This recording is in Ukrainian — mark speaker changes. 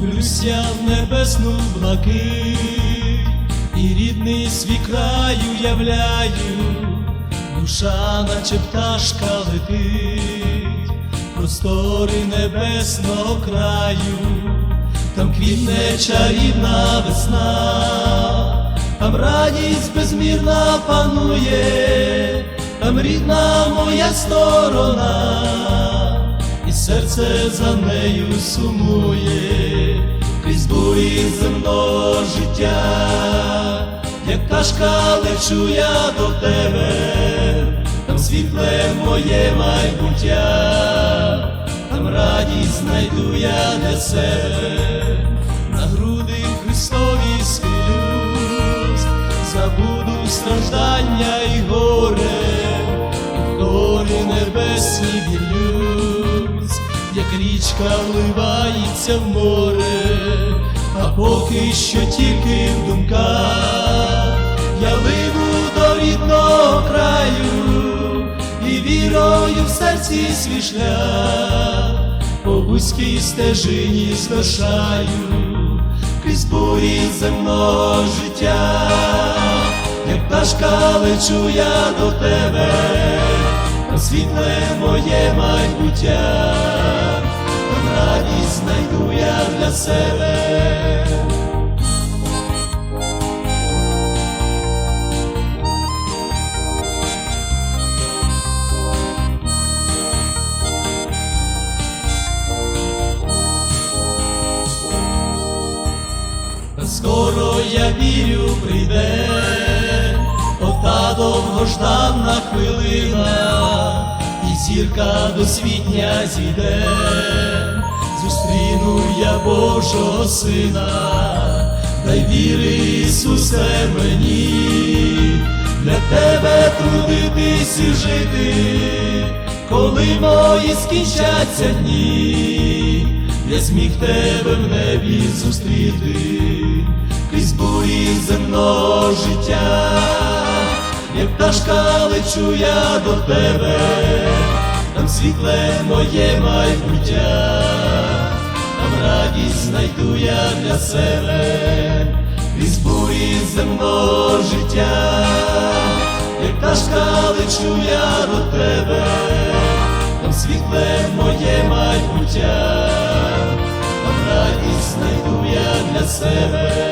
Speaker 1: Дивлюся в небесну блакить, і рідний свій край уявляю, душа, наче пташка летить, простори небесного краю, там квітне чарівна весна, там радість безмірна панує, там рідна моя сторона. Серце за нею сумує, крізь земного життя, як пташка лечу я до тебе, там світле моє майбуття, там радість знайду я для себе, на груди Христові схилюсь, забуду страждання і горе, і в хорі небесні вірюсь, як річка вливається в море, поки що тільки в думках. Я ливу до рідного краю і вірою в серці свій шлях. По вузькій стежині зношаю крізь бурі земного життя, як пташка лечу я до тебе, там світле моє майбуття, знайду я для себе. Скоро я вірю, прийде ота довгожданна хвилина, і зірка досвітня зійде, я Божого сина, дай віри, Ісусе, мені, для тебе трудитись і жити, коли мої скінчаться дні. Я зміг тебе в небі зустріти, крізь бурі земного життя, як пташка лечу я до тебе, там світле моє майбуття, знайду я для себе, крізь бурі земного життя, як пташка лечу я до тебе, там світле моє майбуття, там радість знайду я для себе.